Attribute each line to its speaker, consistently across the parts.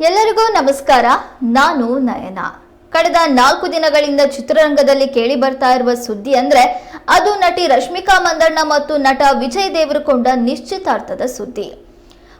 Speaker 1: ಎಲ್ಲರಿಗೂ ನಮಸ್ಕಾರ. ನಾನು ನಯನ. ಕಳೆದ ನಾಲ್ಕು ದಿನಗಳಿಂದ ಚಿತ್ರರಂಗದಲ್ಲಿ ಕೇಳಿ ಬರ್ತಾ ಇರುವ ಸುದ್ದಿ ಅಂದ್ರೆ, ಅದು ನಟಿ ರಶ್ಮಿಕಾ ಮಂದಣ್ಣ ಮತ್ತು ನಟ ವಿಜಯ್ ದೇವರಕೊಂಡ ನಿಶ್ಚಿತಾರ್ಥದ ಸುದ್ದಿ.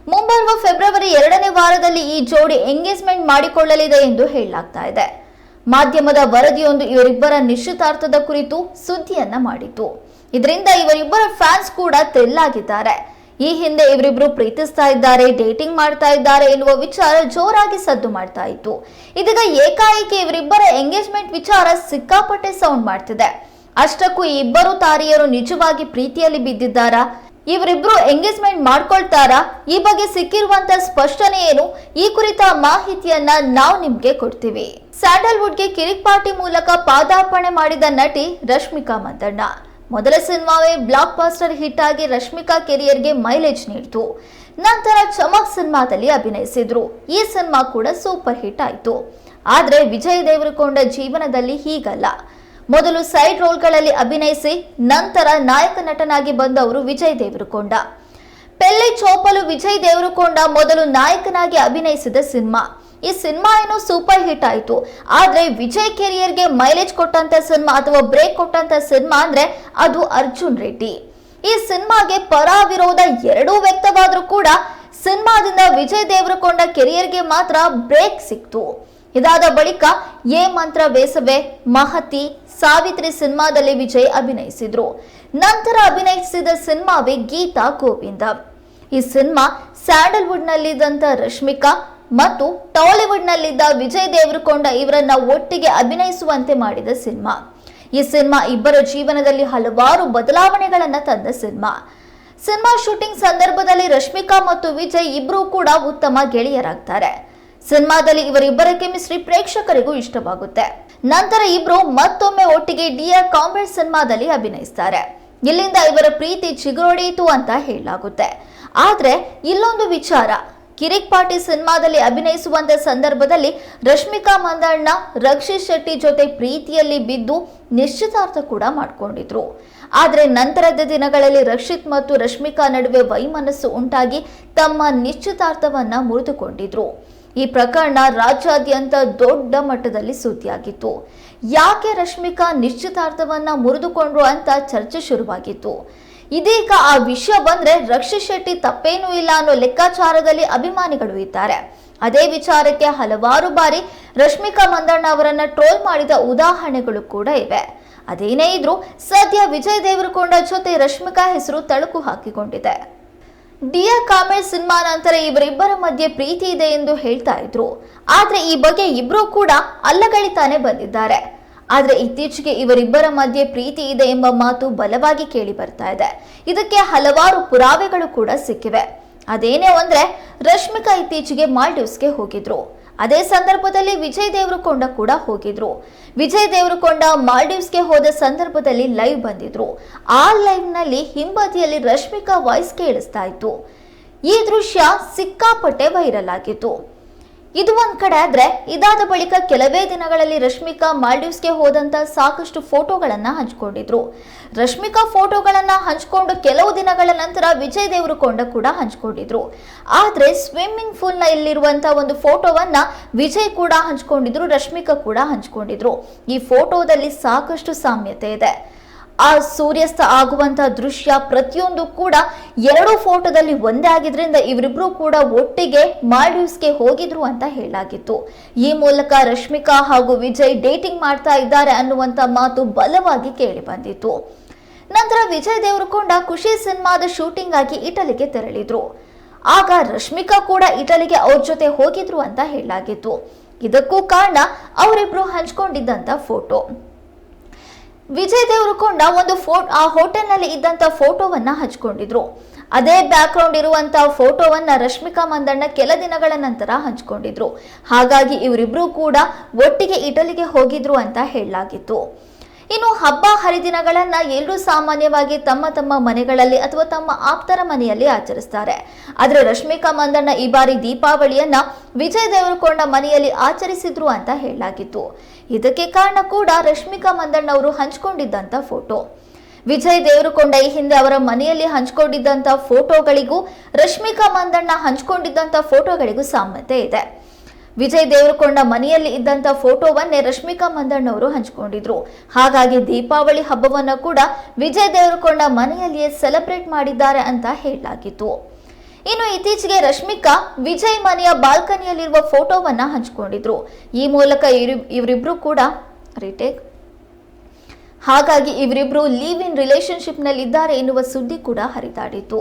Speaker 1: ಮುಂಬರುವ ಫೆಬ್ರವರಿ ಎರಡನೇ ವಾರದಲ್ಲಿ ಈ ಜೋಡಿ ಎಂಗೇಜ್ಮೆಂಟ್ ಮಾಡಿಕೊಳ್ಳಲಿದೆ ಎಂದು ಹೇಳಲಾಗ್ತಾ ಇದೆ. ಮಾಧ್ಯಮದ ವರದಿಯೊಂದು ಇವರಿಬ್ಬರ ನಿಶ್ಚಿತಾರ್ಥದ ಕುರಿತು ಸುದ್ದಿಯನ್ನ ಮಾಡಿತು. ಇದರಿಂದ ಇವರಿಬ್ಬರ ಫ್ಯಾನ್ಸ್ ಕೂಡ ತೆಲ್ಲಾಗಿದ್ದಾರೆ ಈ ಹಿಂದೆ ಇವರಿಬ್ರು ಪ್ರೀತಿಸ್ತಾ ಇದ್ದಾರೆ ಡೇಟಿಂಗ್ ಮಾಡ್ತಾ ಇದ್ದಾರೆ ಎನ್ನುವ ವಿಚಾರ ಜೋರಾಗಿ ಸದ್ದು ಮಾಡ್ತಾ ಇತ್ತು. ಇದೀಗ ಏಕಾಏಕಿ ಇವರಿಬ್ಬರ ಎಂಗೇಜ್ಮೆಂಟ್ ವಿಚಾರ ಸಿಕ್ಕಾಪಟ್ಟೆ ಸೌಂಡ್ ಮಾಡ್ತಿದೆ. ಅಷ್ಟಕ್ಕೂ ಈ ಇಬ್ಬರು ತಾರಿಯರು ನಿಜವಾಗಿ ಪ್ರೀತಿಯಲ್ಲಿ ಬಿದ್ದಿದ್ದಾರಾ? ಇವರಿಬ್ರು ಎಂಗೇಜ್ಮೆಂಟ್ ಮಾಡ್ಕೊಳ್ತಾರಾ? ಈ ಬಗ್ಗೆ ಸಿಕ್ಕಿರುವಂತ ಸ್ಪಷ್ಟನೆ ಏನು? ಈ ಕುರಿತ ಮಾಹಿತಿಯನ್ನ ನಾವು ನಿಮ್ಗೆ ಕೊಡ್ತೀವಿ. ಸ್ಯಾಂಡಲ್ವುಡ್ಗೆ ಕಿರಿಕ್ ಪಾರ್ಟಿ ಮೂಲಕ ಪಾದಾರ್ಪಣೆ ಮಾಡಿದ ನಟಿ ರಶ್ಮಿಕಾ ಮಂದಣ್ಣ. ಮೊದಲ ಸಿನಿಮಾವೇ ಬ್ಲಾಕ್ ಬಾಸ್ಟರ್ ಹಿಟ್ ಆಗಿ ರಶ್ಮಿಕಾ ಕೆರಿಯರ್ಗೆ ಮೈಲೇಜ್ ನೀಡಿತು. ನಂತರ ಚಮಕ್ ಸಿನಿಮಾದಲ್ಲಿ ಅಭಿನಯಿಸಿದ್ರು. ಈ ಸಿನಿಮಾ ಕೂಡ ಸೂಪರ್ ಹಿಟ್ ಆಯಿತು. ಆದರೆ ವಿಜಯ್ ದೇವರಕೊಂಡ ಜೀವನದಲ್ಲಿ ಹೀಗಲ್ಲ. ಮೊದಲು ಸೈಡ್ ರೋಲ್ಗಳಲ್ಲಿ ಅಭಿನಯಿಸಿ, ನಂತರ ನಾಯಕ ನಟನಾಗಿ ಬಂದವರು ವಿಜಯ್ ದೇವರಕೊಂಡ. ಪೆಲ್ಲೆ ಚೋಪಲು ವಿಜಯ್ ದೇವರಕೊಂಡ ಮೊದಲು ನಾಯಕನಾಗಿ ಅಭಿನಯಿಸಿದ ಸಿನಿಮಾ. ಈ ಸಿನಿಮಾ ಏನು ಸೂಪರ್ ಹಿಟ್ ಆಯಿತು. ಆದರೆ ವಿಜಯ್ ಕೆರಿಯರ್ಗೆ ಮೈಲೇಜ್ ಕೊಟ್ಟಂತ ಸಿನಿಮಾ ಅಥವಾ ಬ್ರೇಕ್ ಕೊಟ್ಟಂತ ಸಿನಿಮಾ ಅಂದ್ರೆ ಅದು ಅರ್ಜುನ್ ರೆಡ್ಡಿ. ಈ ಸಿನಿಮಾಗೆ ಪರ ವಿರೋಧ ಎರಡೂ ವ್ಯಕ್ತವಾದರೂ ಕೂಡ ಸಿನಿಮಾದಿಂದ ವಿಜಯ್ ದೇವರಕೊಂಡ ಕೆರಿಯರ್ಗೆ ಮಾತ್ರ ಬ್ರೇಕ್ ಸಿಕ್ತು. ಇದಾದ ಬಳಿಕ ಎ ಮಂತ್ರ ಬೇಸವೆ, ಮಹತಿ, ಸಾವಿತ್ರಿ ಸಿನಿಮಾದಲ್ಲಿ ವಿಜಯ್ ಅಭಿನಯಿಸಿದ್ರು. ನಂತರ ಅಭಿನಯಿಸಿದ ಸಿನಿಮಾವೇ ಗೀತಾ ಗೋವಿಂದ. ಈ ಸಿನಿಮಾ ಸ್ಯಾಂಡಲ್ವುಡ್ನಲ್ಲಿದ್ದಂಥ ರಶ್ಮಿಕಾ ಮತ್ತು ಟಾಲಿವುಡ್ನಲ್ಲಿದ್ದ ವಿಜಯ್ ದೇವರಕೊಂಡ ಇವರನ್ನ ಒಟ್ಟಿಗೆ ಅಭಿನಯಿಸುವಂತೆ ಮಾಡಿದ ಸಿನಿಮಾ. ಈ ಸಿನಿಮಾ ಇಬ್ಬರ ಜೀವನದಲ್ಲಿ ಹಲವಾರು ಬದಲಾವಣೆಗಳನ್ನ ತಂದ ಸಿನಿಮಾ. ಸಿನಿಮಾ ಶೂಟಿಂಗ್ ಸಂದರ್ಭದಲ್ಲಿ ರಶ್ಮಿಕಾ ಮತ್ತು ವಿಜಯ್ ಇಬ್ಬರೂ ಕೂಡ ಉತ್ತಮ ಗೆಳೆಯರಾಗ್ತಾರೆ. ಸಿನಿಮಾದಲ್ಲಿ ಇವರಿಬ್ಬರ ಕೆಮಿಸ್ಟ್ರಿ ಪ್ರೇಕ್ಷಕರಿಗೂ ಇಷ್ಟವಾಗುತ್ತೆ. ನಂತರ ಇಬ್ರು ಮತ್ತೊಮ್ಮೆ ಒಟ್ಟಿಗೆ ಡಿಯರ್ ಕಾಂಬ್ರೆಡ್ ಸಿನಿಮಾದಲ್ಲಿ ಅಭಿನಯಿಸ್ತಾರೆ. ಇಲ್ಲಿಂದ ಇವರ ಪ್ರೀತಿ ಚಿಗುರೊಡೆಯಿತು ಅಂತ ಹೇಳಲಾಗುತ್ತೆ. ಆದ್ರೆ ಇಲ್ಲೊಂದು ವಿಚಾರ ಕಿರಿಕ್ ಪಾಟಿ ಸಿನಿಮಾದಲ್ಲಿ ಅಭಿನಯಿಸುವಂತ ಸಂದರ್ಭದಲ್ಲಿ ರಶ್ಮಿಕಾ ಮಂದಣ್ಣ, ರಕ್ಷಿತ್ ಶೆಟ್ಟಿ ಜೊತೆ ಪ್ರೀತಿಯಲ್ಲಿ ಬಿದ್ದು ನಿಶ್ಚಿತಾರ್ಥ ಕೂಡ ಮಾಡಿಕೊಂಡಿದ್ರು. ಆದರೆ ನಂತರದ ದಿನಗಳಲ್ಲಿ ರಕ್ಷಿತ್ ಮತ್ತು ರಶ್ಮಿಕಾ ನಡುವೆ ವೈಮನಸ್ಸು ಉಂಟಾಗಿ ತಮ್ಮ ನಿಶ್ಚಿತಾರ್ಥವನ್ನ ಮುರಿದುಕೊಂಡಿದ್ರು. ಈ ಪ್ರಕರಣ ರಾಜ್ಯಾದ್ಯಂತ ದೊಡ್ಡ ಮಟ್ಟದಲ್ಲಿ ಸುದ್ದಿಯಾಗಿತ್ತು. ಯಾಕೆ ರಶ್ಮಿಕಾ ನಿಶ್ಚಿತಾರ್ಥವನ್ನ ಮುರಿದುಕೊಂಡ್ರು ಅಂತ ಚರ್ಚೆ ಶುರುವಾಗಿತ್ತು. ಇದೀಗ ಆ ವಿಷಯ ಬಂದ್ರೆ ರಕ್ಷಿತ್ ಶೆಟ್ಟಿ ತಪ್ಪೇನೂ ಇಲ್ಲ ಅನ್ನೋ ಲೆಕ್ಕಾಚಾರದಲ್ಲಿ ಅಭಿಮಾನಿಗಳು ಇದ್ದಾರೆ. ಅದೇ ವಿಚಾರಕ್ಕೆ ಹಲವಾರು ಬಾರಿ ರಶ್ಮಿಕಾ ಮಂದಣ್ಣ ಅವರನ್ನ ಟ್ರೋಲ್ ಮಾಡಿದ ಉದಾಹರಣೆಗಳು ಕೂಡ ಇವೆ. ಅದೇನೇ ಇದ್ರೂ ಸದ್ಯ ವಿಜಯ್ ದೇವರಕೊಂಡ ಜೊತೆ ರಶ್ಮಿಕಾ ಹೆಸರು ತಳುಕು ಹಾಕಿಕೊಂಡಿದೆ. ಡಿಯರ್ ಕಾಮೆಡ್ ಸಿನಿಮಾ ನಂತರ ಇವರಿಬ್ಬರ ಮಧ್ಯೆ ಪ್ರೀತಿ ಇದೆ ಎಂದು ಹೇಳ್ತಾ ಇದ್ರು. ಆದ್ರೆ ಈ ಬಗ್ಗೆ ಇಬ್ರು ಕೂಡ ಅಲ್ಲಗಳಿತಾನೆ ಬಂದಿದ್ದಾರೆ. ಆದ್ರೆ ಇತ್ತೀಚೆಗೆ ಇವರಿಬ್ಬರ ಮಧ್ಯೆ ಪ್ರೀತಿ ಇದೆ ಎಂಬ ಮಾತು ಬಲವಾಗಿ ಕೇಳಿ ಬರ್ತಾ ಇದೆ. ಇದಕ್ಕೆ ಹಲವಾರು ಪುರಾವೆಗಳು ಕೂಡ ಸಿಕ್ಕಿವೆ. ಅದೇನೇ ಅಂದ್ರೆ, ರಶ್ಮಿಕಾ ಇತ್ತೀಚೆಗೆ ಮಾಲ್ಡೀವ್ಸ್ಗೆ ಹೋಗಿದ್ರು. ಅದೇ ಸಂದರ್ಭದಲ್ಲಿ ವಿಜಯ್ ದೇವರಕೊಂಡ ಕೂಡ ಹೋಗಿದ್ರು. ವಿಜಯ್ ದೇವರಕೊಂಡ ಮಾಲ್ಡೀವ್ಸ್ಗೆ ಹೋದ ಸಂದರ್ಭದಲ್ಲಿ ಲೈವ್ ಬಂದಿದ್ರು. ಆ ಲೈವ್ನಲ್ಲಿ ಹಿಂಬದಿಯಲ್ಲಿ ರಶ್ಮಿಕಾ ವಾಯ್ಸ್ ಕೇಳಿಸ್ತಾ ಇತ್ತು. ಈ ದೃಶ್ಯ ಸಿಕ್ಕಾಪಟ್ಟೆ ವೈರಲ್ ಆಗಿತ್ತು. ಇದು ಒಂದ್ ಕಡೆ ಆದ್ರೆ ಇದಾದ ಬಳಿಕ ಕೆಲವೇ ದಿನಗಳಲ್ಲಿ ರಶ್ಮಿಕಾ ಮಾಲ್ಡೀವ್ಸ್ಗೆ ಹೋದಂತ ಸಾಕಷ್ಟು ಫೋಟೋಗಳನ್ನ ಹಂಚಿಕೊಂಡಿದ್ರು. ರಶ್ಮಿಕಾ ಫೋಟೋಗಳನ್ನ ಹಂಚಿಕೊಂಡು ಕೆಲವು ದಿನಗಳ ನಂತರ ವಿಜಯ್ ದೇವರಕೊಂಡ ಕೂಡ ಹಂಚಿಕೊಂಡಿದ್ರು. ಆದ್ರೆ ಸ್ವಿಮ್ಮಿಂಗ್ ಪೂಲ್ನ ಇಲ್ಲಿರುವಂತ ಒಂದು ಫೋಟೋವನ್ನ ವಿಜಯ್ ಕೂಡ ಹಂಚಿಕೊಂಡಿದ್ರು, ರಶ್ಮಿಕಾ ಕೂಡ ಹಂಚಿಕೊಂಡಿದ್ರು. ಈ ಫೋಟೋದಲ್ಲಿ ಸಾಕಷ್ಟು ಸಾಮ್ಯತೆ ಇದೆ. ಆ ಸೂರ್ಯಾಸ್ತ ಆಗುವಂತಹ ದೃಶ್ಯ ಪ್ರತಿಯೊಂದು ಕೂಡ ಎರಡು ಫೋಟೋದಲ್ಲಿ ಒಂದೇ ಆಗಿದ್ರಿಂದ ಇವರಿಬ್ರು ಕೂಡ ಒಟ್ಟಿಗೆ ಮಾಲ್ಡೀವ್ಸ್ಗೆ ಹೋಗಿದ್ರು ಅಂತ ಹೇಳಲಾಗಿತ್ತು. ಈ ಮೂಲಕ ರಶ್ಮಿಕಾ ಹಾಗೂ ವಿಜಯ್ ಡೇಟಿಂಗ್ ಮಾಡ್ತಾ ಇದ್ದಾರೆ ಅನ್ನುವಂತ ಮಾತು ಬಲವಾಗಿ ಕೇಳಿ ಬಂದಿತ್ತು. ನಂತರ ವಿಜಯ್ ದೇವರಕೊಂಡ ಖುಷಿ ಸಿನಿಮಾದ ಶೂಟಿಂಗ್ ಆಗಿ ಇಟಲಿಗೆ ತೆರಳಿದ್ರು. ಆಗ ರಶ್ಮಿಕಾ ಕೂಡ ಇಟಲಿಗೆ ಅವ್ರ ಜೊತೆ ಹೋಗಿದ್ರು ಅಂತ ಹೇಳಲಾಗಿತ್ತು. ಇದಕ್ಕೂ ಕಾರಣ ಅವರಿಬ್ರು ಹಂಚ್ಕೊಂಡಿದ್ದಂತ ಫೋಟೋ ವಿಜಯ್ ದೇವರಕೊಂಡ ಒಂದು ಫೋಟೋ ಆ ಹೋಟೆಲ್ನಲ್ಲಿ ಇದ್ದಂತ ಫೋಟೋವನ್ನ ಹಂಚ್ಕೊಂಡಿದ್ರು. ಅದೇ ಬ್ಯಾಕ್ ಗ್ರೌಂಡ್ ಇರುವಂತ ಫೋಟೋವನ್ನ ರಶ್ಮಿಕಾ ಮಂದಣ್ಣ ಕೆಲ ದಿನಗಳ ನಂತರ ಹಂಚ್ಕೊಂಡಿದ್ರು. ಹಾಗಾಗಿ ಇವರಿಬ್ರು ಕೂಡ ಒಟ್ಟಿಗೆ ಇಟಲಿಗೆ ಹೋಗಿದ್ರು ಅಂತ ಹೇಳಲಾಗಿತ್ತು. ಇನ್ನು ಹಬ್ಬ ಹರಿದಿನಗಳನ್ನ ಎಲ್ಲರೂ ಸಾಮಾನ್ಯವಾಗಿ ತಮ್ಮ ತಮ್ಮ ಮನೆಗಳಲ್ಲಿ ಅಥವಾ ತಮ್ಮ ಆಪ್ತರ ಮನೆಯಲ್ಲಿ ಆಚರಿಸ್ತಾರೆ. ಆದ್ರೆ ರಶ್ಮಿಕಾ ಮಂದಣ್ಣ ಈ ಬಾರಿ ದೀಪಾವಳಿಯನ್ನ ವಿಜಯ್ ದೇವರಕೊಂಡ ಮನೆಯಲ್ಲಿ ಆಚರಿಸಿದ್ರು ಅಂತ ಹೇಳಲಾಗಿತ್ತು. ಇದಕ್ಕೆ ಕಾರಣ ಕೂಡ ರಶ್ಮಿಕಾ ಮಂದಣ್ಣ ಅವರು ಹಂಚಿಕೊಂಡಿದ್ದಂತ ಫೋಟೋ. ವಿಜಯ್ ದೇವರಕೊಂಡ ಈ ಹಿಂದೆ ಅವರ ಮನೆಯಲ್ಲಿ ಹಂಚಿಕೊಂಡಿದ್ದಂತ ಫೋಟೋಗಳಿಗೂ ರಶ್ಮಿಕಾ ಮಂದಣ್ಣ ಹಂಚಿಕೊಂಡಿದ್ದಂತ ಫೋಟೋಗಳಿಗೂ ಸಾಮ್ಯತೆ ಇದೆ. ವಿಜಯ್ ದೇವರಕೊಂಡ ಮನೆಯಲ್ಲಿ ಇದ್ದಂತ ಫೋಟೋವನ್ನೇ ರಶ್ಮಿಕಾ ಮಂದಣ್ಣವರು ಹಂಚಿಕೊಂಡಿದ್ರು. ಹಾಗಾಗಿ ದೀಪಾವಳಿ ಹಬ್ಬವನ್ನ ಕೂಡ ವಿಜಯ್ ದೇವರಕೊಂಡ ಮನೆಯಲ್ಲಿಯೇ ಸೆಲೆಬ್ರೇಟ್ ಮಾಡಿದ್ದಾರೆ ಅಂತ ಹೇಳಲಾಗಿತ್ತು. ಇನ್ನು ಇತ್ತೀಚೆಗೆ ರಶ್ಮಿಕಾ ವಿಜಯ್ ಮನೆಯ ಬಾಲ್ಕನಿಯಲ್ಲಿರುವ ಫೋಟೋವನ್ನ ಹಂಚಿಕೊಂಡಿದ್ರು. ಈ ಮೂಲಕ ಇವ್ರಿ- ಇವರಿಬ್ರು ಕೂಡ ರಿಟೇಕ್ ಹಾಗಾಗಿ ಇವರಿಬ್ಬರು ಲೀವ್ ಇನ್ ರಿಲೇಶನ್ಶಿಪ್ ನಲ್ಲಿದ್ದಾರೆ ಎನ್ನುವ ಸುದ್ದಿ ಕೂಡ ಹರಿದಾಡಿತು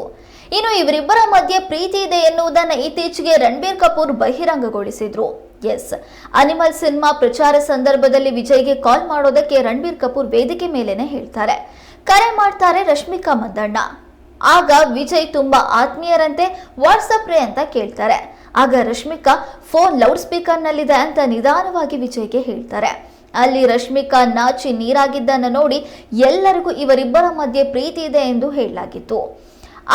Speaker 1: ಇನ್ನು ಇವರಿಬ್ಬರ ಮಧ್ಯೆ ಪ್ರೀತಿ ಇದೆ ಎನ್ನುವುದನ್ನು ಇತ್ತೀಚೆಗೆ ರಣಬೀರ್ ಕಪೂರ್ ಬಹಿರಂಗಗೊಳಿಸಿದ್ರು. ಎಸ್, ಅನಿಮಲ್ ಸಿನಿಮಾ ಪ್ರಚಾರ ಸಂದರ್ಭದಲ್ಲಿ ವಿಜಯ್ಗೆ ಕಾಲ್ ಮಾಡೋದಕ್ಕೆ ರಣಬೀರ್ ಕಪೂರ್ ವೇದಿಕೆ ಮೇಲೇನೆ ಹೇಳ್ತಾರೆ. ಕರೆ ಮಾಡ್ತಾರೆ ರಶ್ಮಿಕಾ ಮಂದಣ್ಣ. ಆಗ ವಿಜಯ್ ತುಂಬಾ ಆತ್ಮೀಯರಂತೆ ವಾಟ್ಸಪ್ ರೇ ಅಂತ ಕೇಳ್ತಾರೆ. ಆಗ ರಶ್ಮಿಕಾ, ಫೋನ್ ಲೌಡ್ ಸ್ಪೀಕರ್ನಲ್ಲಿದೆ ಅಂತ ನಿಧಾನವಾಗಿ ವಿಜಯ್ಗೆ ಹೇಳ್ತಾರೆ. ಅಲ್ಲಿ ರಶ್ಮಿಕಾ ನಾಚಿ ನೀರಾಗಿದ್ದನ್ನು ನೋಡಿ ಎಲ್ಲರಿಗೂ ಇವರಿಬ್ಬರ ಮಧ್ಯೆ ಪ್ರೀತಿ ಇದೆ ಎಂದು ಹೇಳಲಾಗಿತ್ತು.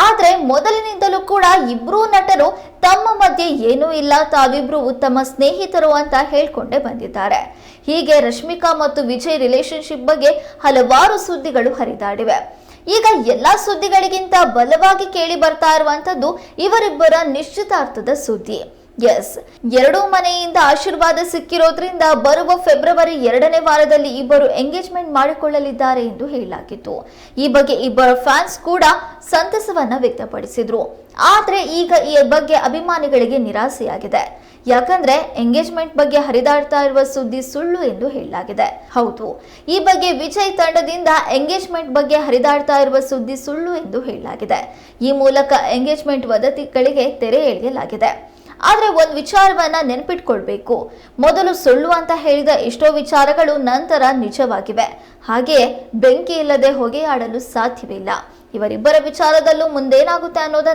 Speaker 1: ಆದರೆ ಮೊದಲಿನಿಂದಲೂ ಕೂಡ ಇಬ್ಬರೂ ನಟರು ತಮ್ಮ ಮಧ್ಯೆ ಏನೂ ಇಲ್ಲ, ತಾವಿಬ್ರು ಉತ್ತಮ ಸ್ನೇಹಿತರು ಅಂತ ಹೇಳ್ಕೊಂಡೇ ಬಂದಿದ್ದಾರೆ. ಹೀಗೆ ರಶ್ಮಿಕಾ ಮತ್ತು ವಿಜಯ್ ರಿಲೇಶನ್ಶಿಪ್ ಬಗ್ಗೆ ಹಲವಾರು ಸುದ್ದಿಗಳು ಹರಿದಾಡಿವೆ. ಈಗ ಎಲ್ಲಾ ಸುದ್ದಿಗಳಿಗಿಂತ ಬಲವಾಗಿ ಕೇಳಿ ಬರ್ತಾ ಇರುವಂತದ್ದು ಇವರಿಬ್ಬರ ನಿಶ್ಚಿತಾರ್ಥದ ಸುದ್ದಿ. ಎಸ್ ಎರಡೂ ಮನೆಯಿಂದ ಆಶೀರ್ವಾದ ಸಿಕ್ಕಿರೋದ್ರಿಂದ ಬರುವ ಫೆಬ್ರವರಿ ಎರಡನೇ ವಾರದಲ್ಲಿ ಇಬ್ಬರು ಎಂಗೇಜ್ಮೆಂಟ್ ಮಾಡಿಕೊಳ್ಳಲಿದ್ದಾರೆ ಎಂದು ಹೇಳಲಾಗಿತ್ತು. ಈ ಬಗ್ಗೆ ಇಬ್ಬರ ಫ್ಯಾನ್ಸ್ ಕೂಡ ಸಂತಸವನ್ನ ವ್ಯಕ್ತಪಡಿಸಿದ್ರು. ಆದ್ರೆ ಈಗ ಈ ಬಗ್ಗೆ ಅಭಿಮಾನಿಗಳಿಗೆ ನಿರಾಸೆಯಾಗಿದೆ. ಯಾಕಂದ್ರೆ ಎಂಗೇಜ್ಮೆಂಟ್ ಬಗ್ಗೆ ಹರಿದಾಡ್ತಾ ಇರುವ ಸುದ್ದಿ ಸುಳ್ಳು ಎಂದು ಹೇಳಲಾಗಿದೆ. ಹೌದು. ಈ ಬಗ್ಗೆ ವಿಜಯ್ ತಂಡದಿಂದ ಎಂಗೇಜ್ಮೆಂಟ್ ಬಗ್ಗೆ ಹರಿದಾಡ್ತಾ ಇರುವ ಸುದ್ದಿ ಸುಳ್ಳು ಎಂದು ಹೇಳಲಾಗಿದೆ. ಈ ಮೂಲಕ ಎಂಗೇಜ್ಮೆಂಟ್ ವದತಿಗಳಿಗೆ ತೆರೆ ಎಳೆಯಲಾಗಿದೆ. ಆದ್ರೆ ಒಂದು ವಿಚಾರವನ್ನ ನೆನಪಿಟ್ಕೊಳ್ಬೇಕು. ಮೊದಲು ಸುಳ್ಳು ಅಂತ ಹೇಳಿದ ಎಷ್ಟೋ ವಿಚಾರಗಳು ನಂತರ ನಿಜವಾಗಿವೆ. ಹಾಗೆಯೇ ಬೆಂಕಿ ಇಲ್ಲದೆ ಹೊಗೆಯಾಡಲು ಸಾಧ್ಯವಿಲ್ಲ. ಇವರಿಬ್ಬರ ವಿಚಾರದಲ್ಲೂ ಮುಂದೇನಾಗುತ್ತೆ ಅನ್ನೋದನ್ನ